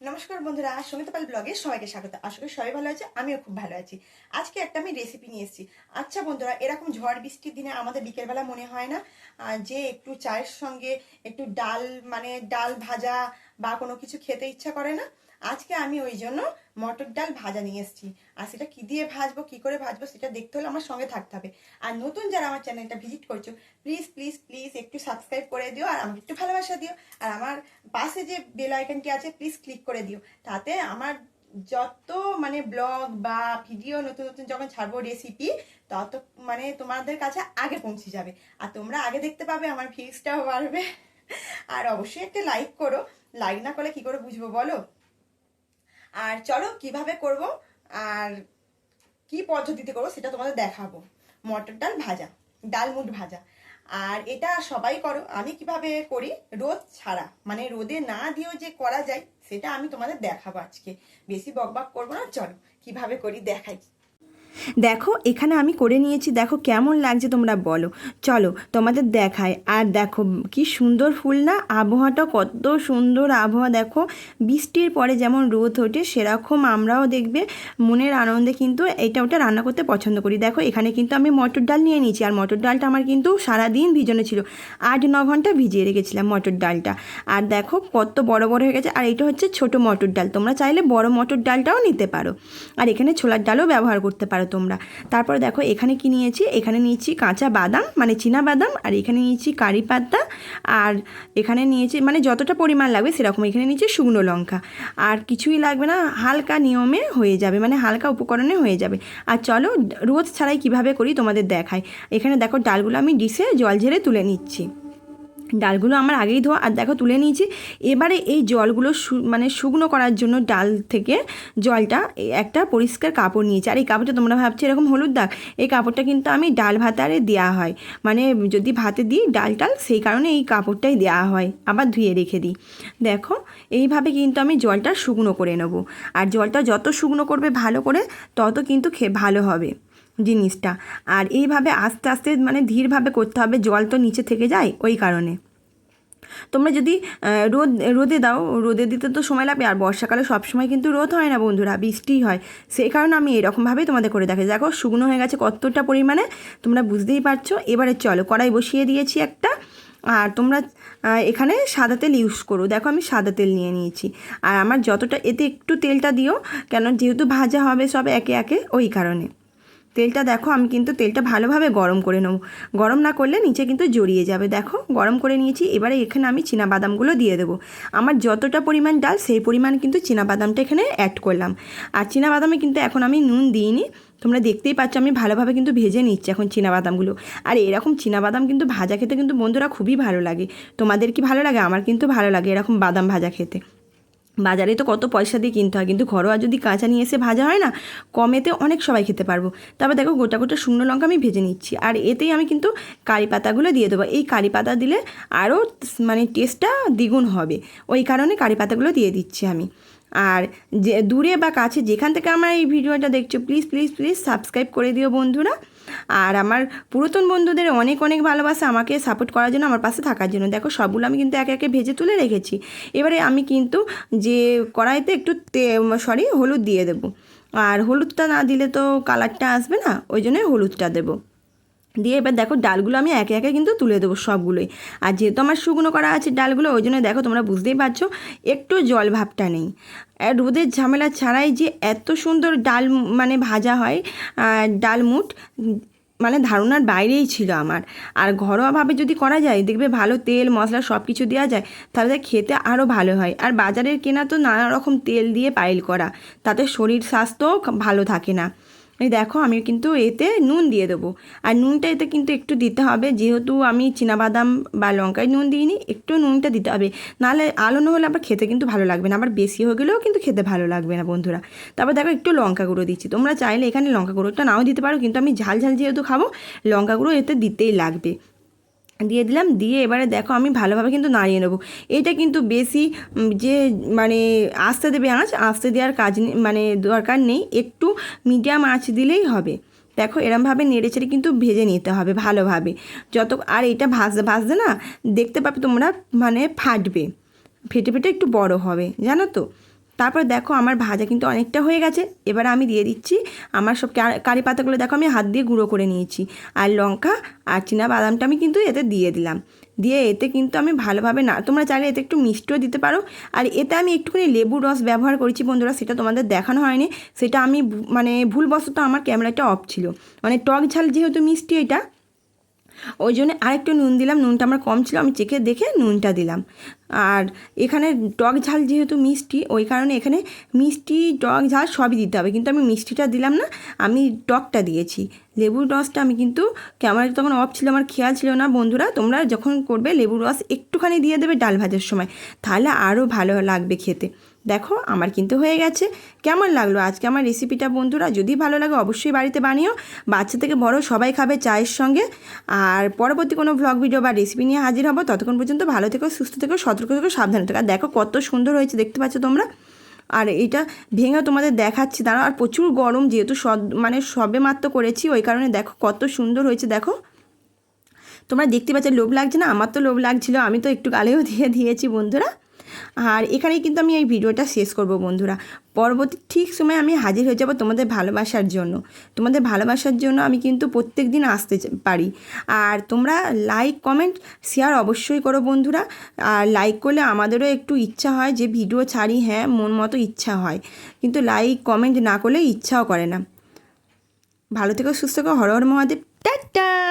নমস্কার বন্ধুরা সংগীত পাল ব্লগে সবাইকে স্বাগত। আসলে সবাই ভালো আছে, আমিও খুব ভালো আছি। আজকে একটা আমি রেসিপি নিয়ে এসেছি। আচ্ছা বন্ধুরা, এরকম ঝড় বৃষ্টির দিনে আমাদের বিকেলবেলা মনে হয় না যে একটু চায়ের সঙ্গে একটু ডাল মানে ডাল ভাজা বা কোনো কিছু খেতে ইচ্ছা করে না? আজকে আমি ওই জন্য মটর ডাল ভাজা নিয়ে এসেছি। আর সেটা কী দিয়ে ভাজবো, কী করে ভাজবো সেটা দেখতে হলে আমার সঙ্গে থাকতে হবে। আর নতুন যারা আমার চ্যানেলটা ভিজিট করছ প্লিজ প্লিজ প্লিজ একটু সাবস্ক্রাইব করে দিও আর আমাকে একটু ভালোবাসা দিও। আর আমার পাশে যে বেল আইকনটি আছে প্লিজ ক্লিক করে দিও। তাতে আমার যত মানে ব্লগ বা ভিডিও নতুন নতুন যখন ছাড়বো রেসিপি তত মানে তোমাদের কাছে আগে পৌঁছে যাবে। আর তোমরা আগে দেখতে পাবে আমার ভিউজটাও বাড়বে। আর অবশ্যই একটা লাইক করো। লাইক না করলে কি করে বুঝব বলো? আর চলো, কীভাবে করব আর কি পদ্ধতিতে করব সেটা তোমাদের দেখাবো। মটর ডাল ভাজা, ডাল মুট ভাজা। আর এটা সবাই করো, আমি কীভাবে করি? রোদ ছাড়া। মানে রোদে না দিয়েও যে করা যায়, সেটা আমি তোমাদের দেখাবো আজকে। বেশি বকবাক করব না, চলো, কীভাবে করি দেখাই। দেখো, এখানে আমি করে নিয়েছি, দেখো কেমন লাগছে তোমরা বলো। চলো, তোমাদের দেখায় আর দেখো, কি সুন্দর ফুল না? আবহাওয়াটা কত সুন্দর আবহাওয়া, দেখো। বৃষ্টির পরে যেমন রোদ ওঠে, সেরকম আমরাও দেখবে, মনের আনন্দে কিন্তু এটা ওটা রান্না করতে পছন্দ করি। দেখো, এখানে কিন্তু আমি মটর ডাল নিয়ে নিয়েছি, আর মটর ডালটা আমার কিন্তু সারাদিন ভিজানো ছিল। আট, ন ঘণ্টা ভিজিয়ে রেখেছিলাম মটর ডালটা। আর দেখো, কত বড় বড় হয়ে গেছে, আর এটা হচ্ছে ছোট মটর ডাল। তোমরা চাইলে বড় মটর ডালটাও নিতে পারো। আর এখানে ছোলার ডালও ব্যবহার করতে পারো। তোমরা। তারপরে দেখো, এখানে কি নিয়েছি? এখানে নিয়েছি কাঁচা বাদাম মানে চীনা বাদাম, আর এখানে নিয়েছি কারি পাতা, আর এখানে নিয়েছি মানে যতটা পরিমাণ লাগবে সেরকম। এখানে নিয়েছি শুকনো লঙ্কা। আর কিছুই লাগবে না, হালকা নিয়মে হয়ে যাবে মানে হালকা উপকরণে হয়ে যাবে। আর চলো রোদ ছাড়াই কীভাবে করি তোমাদের দেখাই। এখানে দেখো, ডালগুলো আমি ডিশে জল ঝেড়ে তুলে নিচ্ছি। ডালগুলো আমার আগেই ধোয়া, আর দেখো তুলে নিয়েছি। এবারে এই জলগুলো মানে শুকনো করার জন্য ডাল থেকে জলটা একটা পরিষ্কার কাপড় নিয়েছি। আর এই কাপড়টা তোমরা ভাবছ এরকম হলুদ দাগ? এই কাপড়টা কিন্তু আমি ডাল ভাতারে দেওয়া হয়। মানে যদি ভাতে দিই ডাল টাল, সেই কারণে এই কাপড়টাই দেওয়া হয়। আবার ধুয়ে রেখে দিই। দেখো, এইভাবে কিন্তু আমি জলটা শুকনো করে নেব। আর জলটা যত শুকনো করবে ভালো করে, তত কিন্তু খে, ভালো হবে। জিনিসটা। আর এইভাবে আস্তে আস্তে মানে ধীরভাবে করতে হবে, জল তো নিচে থেকে যায় ওই কারণে। তোমরা যদি রোদ, রোদে দাও, রোদে দিতে তো সময় লাগবে, আর বর্ষাকালে সব সময় কিন্তু রোদ হয় না বন্ধুরা, বৃষ্টি হয়। সেই কারণে আমি এরকমভাবেই তোমাদের করে দেখে দেখো, শুকনো হয়ে গেছে কতটা পরিমাণে, তোমরা বুঝতেই পারছ। এবারে চলো, কড়াই বসিয়ে দিয়েছি একটা। আর তোমরা এখানে সাদা তেল ইউজ করো। দেখো, আমি সাদা তেল নিয়ে নিয়েছি। আর আমার যতটা, এতে একটু তেলটা দিও, কেন যেহেতু ভাজা হবে সব একে একে ওই কারণে। তেলটা দেখো, আমি কিন্তু তেলটা ভালোভাবে গরম করে নেব। গরম না করলে নিচে কিন্তু জড়িয়ে যাবে। দেখো, গরম করে নিয়েছি, এবারে এখানে আমি বাদামগুলো দিয়ে দেবো। আমার যতটা পরিমাণ ডাল, সেই পরিমাণ কিন্তু বাদামটা এখানে অ্যাড করলাম। আর বাদামে কিন্তু এখন আমি নুন দিইনি। তোমরা দেখতেই পাচ্ছ, আমি ভালোভাবে কিন্তু ভেজে নিচ্ছি এখন বাদামগুলো আর এরকম বাদাম কিন্তু ভাজা খেতে কিন্তু বন্ধুরা খুবই ভালো লাগে। তোমাদের কি ভালো লাগে? আমার কিন্তু ভালো লাগে এরকম বাদাম ভাজা খেতে। বাজারে তো কত পয়সা দিয়ে কিনতে হয়, কিন্তু ঘরোয়া যদি কাঁচা নিয়ে এসে ভাজা হয় না, কমেতে অনেক সবাই খেতে পারব। তারপর দেখো, গোটা গোটা শুকনো লঙ্কা আমি ভেজে নিচ্ছি, আর এতেই আমি কিন্তু কারি পাতাগুলো দিয়ে দেবো। এই কারি পাতা দিলে আরও মানে টেস্টটা দ্বিগুণ হবে, ওই কারণে কারি পাতাগুলো দিয়ে দিচ্ছি আমি। আর যে, দূরে বা কাছে যেখান থেকে আমার এই ভিডিওটা দেখছ, প্লিজ প্লিজ প্লিজ সাবস্ক্রাইব করে দিও বন্ধুরা। আর আমার পুরাতন বন্ধুদের অনেক অনেক ভালোবাসা আমাকে সাপোর্ট করার জন্য, আমার পাশে থাকার জন্য। দেখো, সবগুলো আমি কিন্তু একে একে ভেজে তুলে রেখেছি। এবারে আমি কিন্তু যে কড়াইতে একটু সরি হলুদ দিয়ে দেবো। আর হলুদটা না দিলে তো কালারটা আসবে না, ওই জন্যই হলুদটা দেবো। দিয়ে এবার দেখো ডালগুলো আমি একে একে কিন্তু তুলে দেবো সবগুলোই। আর যেহেতু আমার শুকনো করা আছে ডালগুলো, ওই জন্য দেখো তোমরা বুঝতেই পারছ, একটু জল ভাবটা নেই। রোদের ঝামেলা ছাড়াই যে এত সুন্দর ডাল মানে ভাজা হয় ডালমুট মানে ধারণার বাইরেই ছিল আমার। আর ঘরোয়াভাবে যদি করা যায়, দেখবে ভালো তেল, মশলা সব কিছু দেওয়া যায়, তাহলে খেতে আরও ভালো হয়। আর বাজারের কেনা তো নানা রকম তেল দিয়ে পাইল করা, তাতে শরীর স্বাস্থ্যও ভালো থাকে না। এই দেখো আমি কিন্তু এতে নুন দিয়ে দেবো। আর নুনটা এতে কিন্তু একটু দিতে হবে, যেহেতু আমি বাদাম বা লঙ্কায় নুন দিইনি, একটু নুনটা দিতে হবে। নাহলে আলো না হলে আবার খেতে কিন্তু ভালো লাগবে না, আবার বেশি হয়ে গেলেও কিন্তু খেতে ভালো লাগবে না বন্ধুরা। তারপর দেখো একটু লঙ্কা গুঁড়ো দিচ্ছি। তোমরা চাইলে এখানে লঙ্কা গুঁড়োটা নাও দিতে পারো, কিন্তু আমি ঝাল ঝাল যেহেতু খাব, লঙ্কা গুঁড়ো এতে দিতেই লাগবে। দিয়ে দিলাম, দিয়ে এবারে দেখো আমি ভালোভাবে কিন্তু নাড়িয়ে নেব। এটা কিন্তু বেশি যে মানে আস্তে দেবে আঁচ, আস্তে দেওয়ার কাজ মানে দরকার নেই, একটু মিডিয়াম আঁচ দিলেই হবে। দেখো এরমভাবে নেড়ে চেড়ে কিন্তু ভেজে নিতে হবে ভালোভাবে। যত, আর এটা ভাজতে ভাজতে না দেখতে পাবে তোমরা মানে ফাটবে। ফেটে ফেটে একটু বড় হবে, জানো তো? তারপর দেখো আমার ভাজা কিন্তু অনেকটা হয়ে গেছে। এবার আমি দিয়ে দিচ্ছি আমার সব কারি পাতাগুলো দেখো আমি হাত দিয়ে গুঁড়ো করে নিয়েছি। আর লঙ্কা আর চীনা বাদামটা আমি কিন্তু এতে দিয়ে দিলাম। দিয়ে এতে কিন্তু আমি ভালোভাবে না, তোমরা চাইলে এতে একটু মিষ্টিও দিতে পারো। আর এতে আমি একটুখানি লেবুর রস ব্যবহার করেছি বন্ধুরা, সেটা তোমাদের দেখানো হয়নি। সেটা আমি মানে ভুলবশত আমার ক্যামেরাটা অফ ছিল। মানে টক ঝাল যেহেতু মিষ্টি এটা ওই জন্য আরেকটু নুন দিলাম, নুনটা আমার কম ছিল, আমি চেখে দেখে নুনটা দিলাম। আর এখানে টক ঝাল যেহেতু মিষ্টি, ওই কারণে এখানে মিষ্টি, টক ঝাল সবই দিতে হবে। কিন্তু আমি মিষ্টিটা দিলাম না, আমি টকটা দিয়েছি। লেবুর রসটা আমি কিন্তু ক্যামেরা তখন অফ ছিল, আমার খেয়াল ছিল না। বন্ধুরা, তোমরা যখন করবে, লেবুর রস একটুখানি দিয়ে দেবে ডাল ভাজার সময়, তাহলে আরও ভালো লাগবে খেতে। দেখো, আমার কিন্তু হয়ে গেছে। কেমন লাগল আজকে আমার রেসিপিটা বন্ধুরা? যদি ভালো লাগে অবশ্যই বাড়িতে বানিও। বাচ্চা থেকে বড় সবাই খাবে চায়ের সঙ্গে। আর পরবর্তী কোনো ভ্লগ ভিডিও বা রেসিপি নিয়ে হাজির হব। ততক্ষণ পর্যন্ত ভালো থেকো, সুস্থ থেকো, সতর্ক থেকো, সাবধানে থেকো। দেখো, কত সুন্দর হয়েছে, দেখতে পাচ্ছ তোমরা? আর এটা ভেঙে তোমাদের দেখাচ্ছি। দাঁড়াও, আর প্রচুর গরম যেহেতু সদ মানে সবে মাত্র করেছি, ওই কারণে দেখো, কত সুন্দর হয়েছে, দেখো। তোমরা দেখতে পাচ্ছ, লোভ লাগছে না? আমার তো লোভ লাগছিল, আমি তো একটু গালেও দিয়ে দিয়েছি বন্ধুরা। আর এখানেই কিন্তু আমি এই ভিডিওটা শেষ করব বন্ধুরা। পরবর্তী ঠিক সময় আমি হাজির হয়ে যাব তোমাদের ভালোবাসার জন্য। তোমাদের ভালোবাসার জন্য আমি কিন্তু প্রত্যেক দিন আসতে পারি। আর তোমরা লাইক কমেন্ট শেয়ার অবশ্যই করো বন্ধুরা। আর লাইক করলে আমাদেরও একটু ইচ্ছা হয় যে ভিডিও ছাড়ি হ্যাঁ মন মতো ইচ্ছা হয়। কিন্তু লাইক কমেন্ট না করলে ইচ্ছাও করে না। ভালো থেকো, সুস্থ থেকো, হর হর মহাদেব। টাটা!